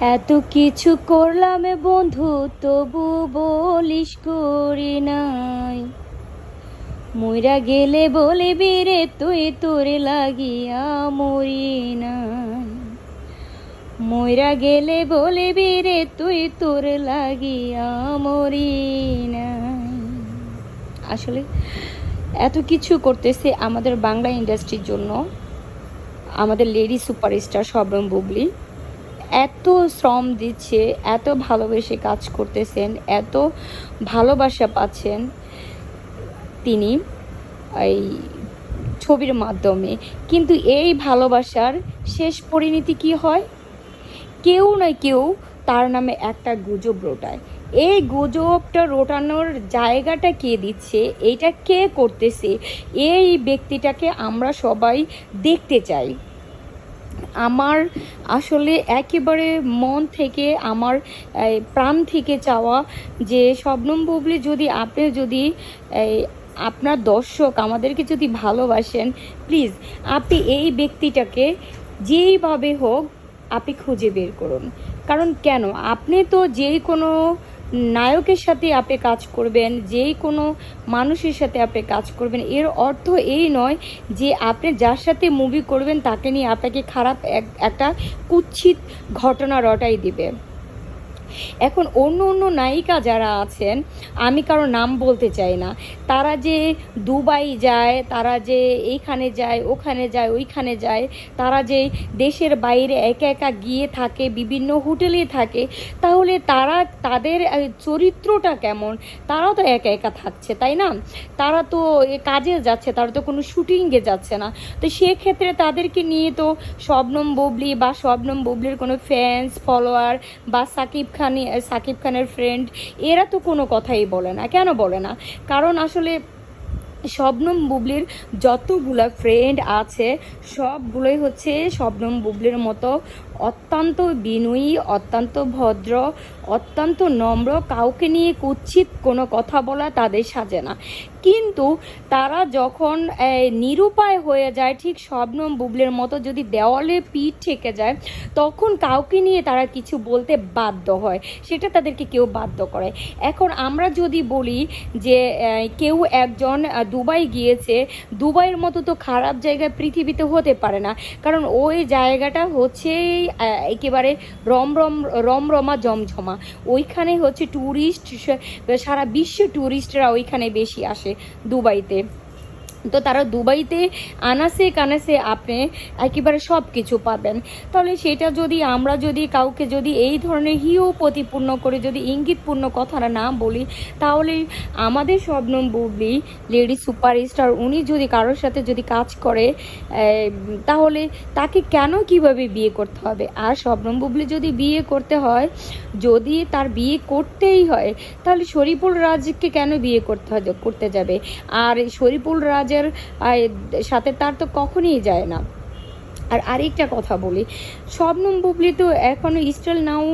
এত কিছু করলাম বন্ধু, তবু বলিস করি নাই। মইরা গেলে বলে, বেরে, তুই তোরে লাগিয়া মরি নাই। মইরা গেলে বলে, বেরে, তুই তোর লাগিয়া মরি নাই। আসলে এত কিছু করতেছে আমাদের বাংলা ইন্ডাস্ট্রির জন্য। আমাদের লেডি সুপারস্টার শবনম বুবলি। এত শ্রম দিচ্ছে, এত ভালোবেসে কাজ করতেছেন, এত ভালোবাসা পাচ্ছেন তিনি এই ছবির মাধ্যমে। কিন্তু এই ভালোবাসার শেষ পরিণতি কি হয়? কেউ না কেউ তার নামে একটা গুজব রোটায়। এই গুজবটা রোটানোর জায়গাটা কে দিচ্ছে? এইটা কে করতেছে? এই ব্যক্তিটাকে আমরা সবাই দেখতে চাই। আমার আসলে একেবারে মন থেকে, আমার প্রাণ থেকে চাওয়া যে শবনম বুবলি যদি আপনি যদি আপনার দর্শক আমাদেরকে যদি ভালোবাসেন, প্লিজ আপনি এই ব্যক্তিটাকে যেইভাবে হোক আপনি খুঁজে বের করুন। কারণ কেন? আপনি তো যেই কোনো নায়কের সাথে আপনি কাজ করবেন, যেই কোনো মানুষের সাথে আপনি কাজ করবেন, এর অর্থ এই নয় যে আপনি যার সাথে মুভি করবেন, তাকে নিয়ে আপনাকে খারাপ এক- একটা কুচ্ছিত ঘটনা রটাই দিবে। এখন অন্য অন্য নায়িকা যারা আছেন, আমি কারও নাম বলতে চাই না। তারা যে দুবাই যায়, তারা যে এইখানে যায়, ওখানে যায়, ওইখানে যায়, তারা যে দেশের বাইরে একা একা গিয়ে থাকে, বিভিন্ন হোটেলে থাকে, তাহলে তারা, তাদের চরিত্রটা কেমন? তারাও তো একা একা থাকছে, তাই না? তারা তো কাজে যাচ্ছে, তারা তো কোনো শুটিংয়ে যাচ্ছে না। তো সেক্ষেত্রে তাদেরকে নিয়ে তো শবনম বুবলি বা শবনম বুবলির কোনো ফ্যান্স ফলোয়ার বা সাকিব খান সাকিব খানের ফ্রেন্ড এরা তো কোনো কথাই বলে না। কেন বলে না? কারণ আসলে শবনম বুবলির যতগুলা ফ্রেন্ড আছে, সবগুলোই হচ্ছে শবনম বুবলির মতো অত্যন্ত বিনয়ী, অত্যন্ত ভদ্র, অত্যন্ত নম্র, কাউকে নিয়ে কুৎসিত কোনো কথা বলা তাদের সাজে না। কিন্তু তারা যখন নিরুপায় হয়ে যায়, ঠিক শবনম বুবলের মতো যদি দেওয়ালে পিঠ থেকে যায়, তখন কাউকে নিয়ে তারা কিছু বলতে বাধ্য হয়। সেটা তাদেরকে কেউ বাধ্য করে। এখন আমরা যদি বলি যে কেউ একজন দুবাই গিয়েছে, দুবাইয়ের মতো তো খারাপ জায়গা পৃথিবীতে হতে পারে না। কারণ ওই জায়গাটা হচ্ছে আহ, একেবারে রমরম রমরমা জমঝমা ওইখানে হচ্ছে টুরিস্ট সারা বিশ্ব ট্যুরিস্টরা ওইখানে বেশি আসে দুবাইতে। তো তারা দুবাইতে আনাসে কানাসে আপনি একেবারে সব কিছু পাবেন। তাহলে সেটা যদি আমরা যদি কাউকে যদি এই ধরনের হিও প্রতিপূর্ণ করে যদি ইঙ্গিতপূর্ণ কথাটা না বলি, তাহলে আমাদের শবনম বুবলি, লেডি সুপারস্টার, উনি যদি কারোর সাথে যদি কাজ করে তাহলে তাকে কেন কীভাবে বিয়ে করতে হবে? আর শবনম বুবলি যদি বিয়ে করতে হয়, যদি তার বিয়ে করতেই হয়, তাহলে শরীফুল রাজকে কেন বিয়ে করতে হয়, করতে যাবে? আর শরীফুল রাজের আহ, সাথে তার তো কখনই যায় না। আর আরেকটা কথা বলি, শবনম বুবলি তো এখনও স্টিল নাও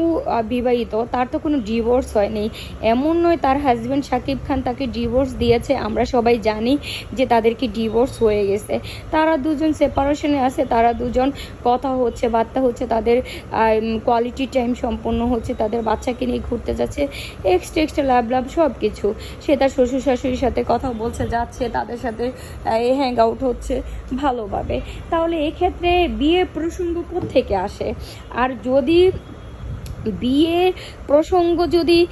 বিবাহিত, তার তো কোনো ডিভোর্স হয়নি। এমন নয় তার হাজব্যান্ড শাকিব খান তাকে ডিভোর্স দিয়েছে, আমরা সবাই জানি যে তাদেরকে ডিভোর্স হয়ে গেছে। তারা দুজন সেপারেশনে আছে, তারা দুজন কথা হচ্ছে, বার্তা হচ্ছে, তাদের কোয়ালিটি টাইম সম্পন্ন হচ্ছে, তাদের বাচ্চাকে নিয়ে ঘুরতে যাচ্ছে এক্সট্রা এক্সট্রা লাভ লাভ সব কিছু সে তার শ্বশুর শাশুড়ির সাথে কথা বলছে, যাচ্ছে, তাদের সাথে হ্যাং আউট হচ্ছে, ভালোভাবে। তাহলে এক্ষেত্রে বিয়ে প্রসঙ্গ থেকে আসে? আর যদি বিয়ে প্রসঙ্গ যদি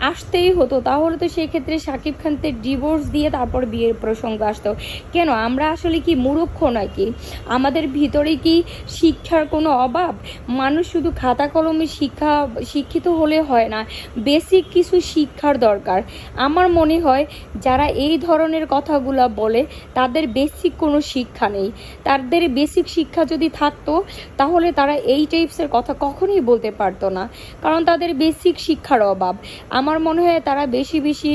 আসতেই হতো, তাহলে তো সেক্ষেত্রে শাকিব খানকে ডিভোর্স দিয়ে তারপর বিয়ের প্রসঙ্গ আসতো। কেন? আমরা আসলে কি মূর্খ নাকি? আমাদের ভিতরে কি শিক্ষার কোনো অভাব? মানুষ শুধু খাতা কলমে শিক্ষা, শিক্ষিত হলে হয় না বেসিক কিছু শিক্ষার দরকার। আমার মনে হয় যারা এই ধরনের কথাগুলো বলে, তাদের বেসিক কোনো শিক্ষা নেই। তাদের বেসিক শিক্ষা যদি থাকতো, তাহলে তারা এই টাইপসের কথা কখনোই বলতে পারতো না। কারণ তাদের বেসিক শিক্ষার অভাব। আমার মনে হয় তারা বেশি বেশি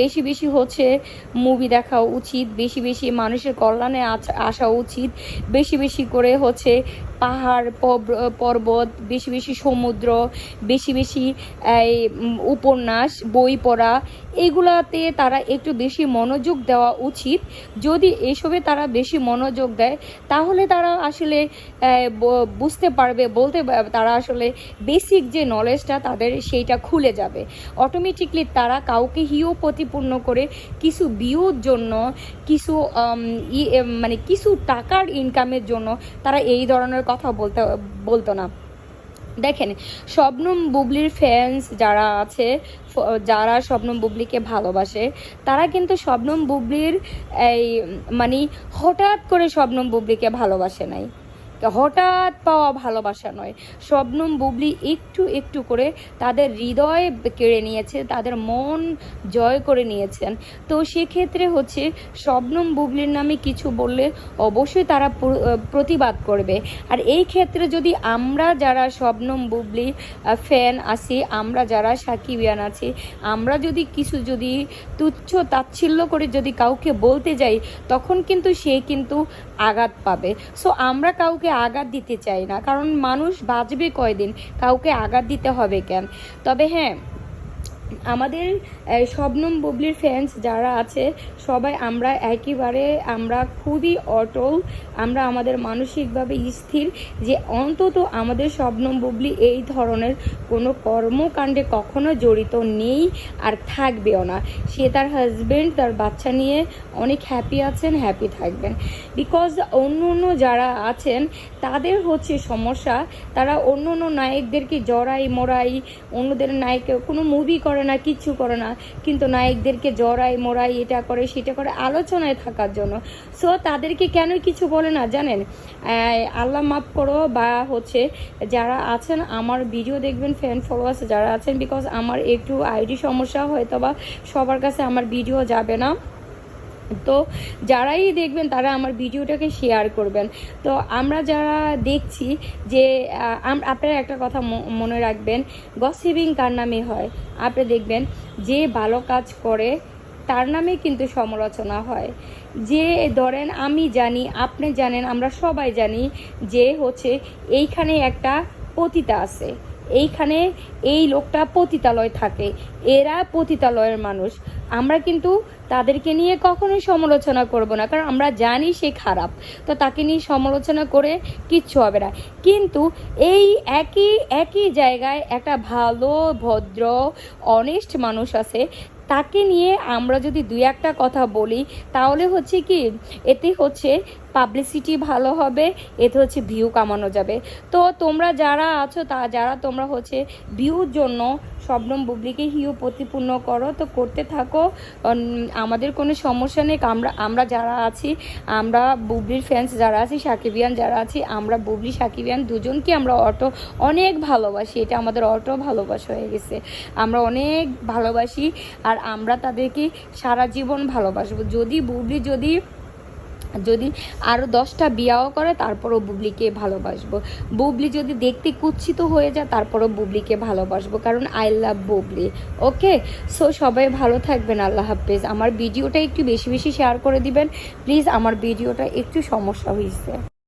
বেশি বেশি হচ্ছে মুভি দেখা উচিত, বেশি বেশি মানুষের কল্যাণে আসা উচিত, বেশি বেশি করে হচ্ছে পাহাড় পর্বত, বেশি বেশি সমুদ্র, বেশি বেশি উপন্যাস, বই পড়া, এগুলাতে তারা একটু বেশি মনোযোগ দেওয়া উচিত। যদি এসবে তারা বেশি মনোযোগ দেয়, তাহলে তারা আসলে বুঝতে পারবে, বলতে তারা আসলে বেসিক যে নলেজটা তাদের সেইটা খুলে যাবে। অটোমেটিকলি তারা কাউকে হিও প্রতিপূর্ণ করে কিছু ভিউর জন্য, কিছু মানে কিছু টাকার ইনকামের জন্য তারা এই ধরনের কথা বলতে, বলতো না। দেখেন, শবনম বুবলির ফ্যান্স যারা আছে যারা শবনম বুবলিকে ভালোবাসে, তারা কিন্তু শবনম বুবলির এই মানে হঠাৎ করে শবনম বুবলিকে ভালোবাসে নাই। হঠাৎ পাওয়া ভালোবাসা নয়। শবনম বুবলি একটু একটু করে তাদের হৃদয় কেড়ে নিয়েছে, তাদের মন জয় করে নিয়েছেন। তো সেক্ষেত্রে হচ্ছে শবনম বুবলির নামে কিছু বললে অবশ্যই তারা প্রতিবাদ করবে। আর এই ক্ষেত্রে যদি আমরা যারা শবনম বুবলি ফ্যান আছি, আমরা যারা সাকিবিয়ান আছি, আমরা যদি কিছু যদি তুচ্ছ তাচ্ছিল্য করে যদি কাউকে বলতে যাই, তখন কিন্তু সে কিন্তু আঘাত পাবে। সো আমরা কাউকে আঘাত দিতে চাই না। কারণ মানুষ বাঁচবে কয়দিন? কাউকে আঘাত দিতে হবে কেন? তবে হ্যাঁ আমাদের শবনম বুবলির ফ্যান্স যারা আছে, সবাই আমরা একেবারে, আমরা খুবই অটল, আমরা আমাদের মানসিকভাবে স্থির যে অন্তত আমাদের শবনম বুবলি এই ধরনের কোনো কর্মকাণ্ডে কখনো জড়িত নেই আর থাকবেও না। সে তার হাজব্যান্ড তার বাচ্চা নিয়ে অনেক হ্যাপি আছেন হ্যাপি থাকবেন। বিকজ অন্য অন্য যারা আছেন, তাদের হচ্ছে সমস্যা। তারা অন্য অন্য নায়কদেরকে জড়াই মোড়াই অন্যদের নায়ক কোনো মুভি করে না। কিচ্ছু করে না। কিন্তু নায়কদেরকে জড়াই মোড়াই এটা করে, সেটা করে আলোচনায় থাকার জন্য। সো তাদেরকে কেন কিছু বলে না, জানেন? আল্লাহ মাফ করো বা হচ্ছে যারা আছেন, আমার ভিডিও দেখবেন ফ্যান ফলোয়ার্স যারা আছেন বিকজ আমার একটু আইডি সমস্যা হয়তো বা সবার কাছে আমার ভিডিও যাবে না। তো যারাই দেখবেন তারা আমার ভিডিওটাকে শেয়ার করবেন। তো আমরা যারা দেখছি যে আপনারা একটা কথা মনে রাখবেন গসিবিং কার নামে হয়? আপনি দেখবেন যে ভালো কাজ করে, তার নামে কিন্তু সমালোচনা হয়। যে ধরেন আমি জানি, আপনি জানেন, আমরা সবাই জানি যে হচ্ছে এইখানে একটা পতিতা আছে। এইখানে এই লোকটা পতিতালয় থাকে। এরা পতিতালয়ের মানুষ। আমরা কিন্তু তাদেরকে নিয়ে কখনোই সমালোচনা করব না, কারণ আমরা জানি সে খারাপ। তো তাকে নিয়ে সমালোচনা করে কিচ্ছু হবে না। কিন্তু এই একই একই জায়গায় একটা ভালো, ভদ্র অনেস্ট মানুষ আছে। তাকে নিয়ে আমরা যদি দুই একটা কথা বলি, তাহলে হচ্ছে কি? এতে হচ্ছে পাবলিসিটি ভালো হবে, এতে হচ্ছে ভিউ কামানো যাবে। তো তোমরা যারা আছো, তা যারা তোমরা হচ্ছে ভিউর জন্য শবনম বুবলিকে হিউ প্রতিপূর্ণ করো, তো করতে থাকো। আমাদের কোনো সমস্যা নেই, আমরা আমরা যারা আছি, আমরা বুবলির ফ্যান্স যারা আছি, সাকিবিয়ান যারা আছি, আমরা বুবলি, সাকিবিয়ান দুজনকে আমরা অটো অনেক ভালোবাসি। এটা আমাদের অটো ভালোবাসা হয়ে গেছে। আমরা অনেক ভালোবাসি, আর আমরা তাদেরকে সারা জীবন ভালোবাসবো। যদি বুবলি যদি যদি আরও দশটা বিয়াও করে, তারপরও বুবলিকে ভালোবাসবো। বুবলি যদি দেখতে কুচ্ছিত হয়ে যায়, তারপরও বুবলিকে ভালোবাসবো, কারণ I love Bubli. Okay? So সবাই ভালো থাকবেন, আল্লাহ হাফেজ। আমার ভিডিওটা একটু বেশি বেশি শেয়ার করে দিবেন। প্লিজ আমার ভিডিওটা একটু সমস্যা হয়েছে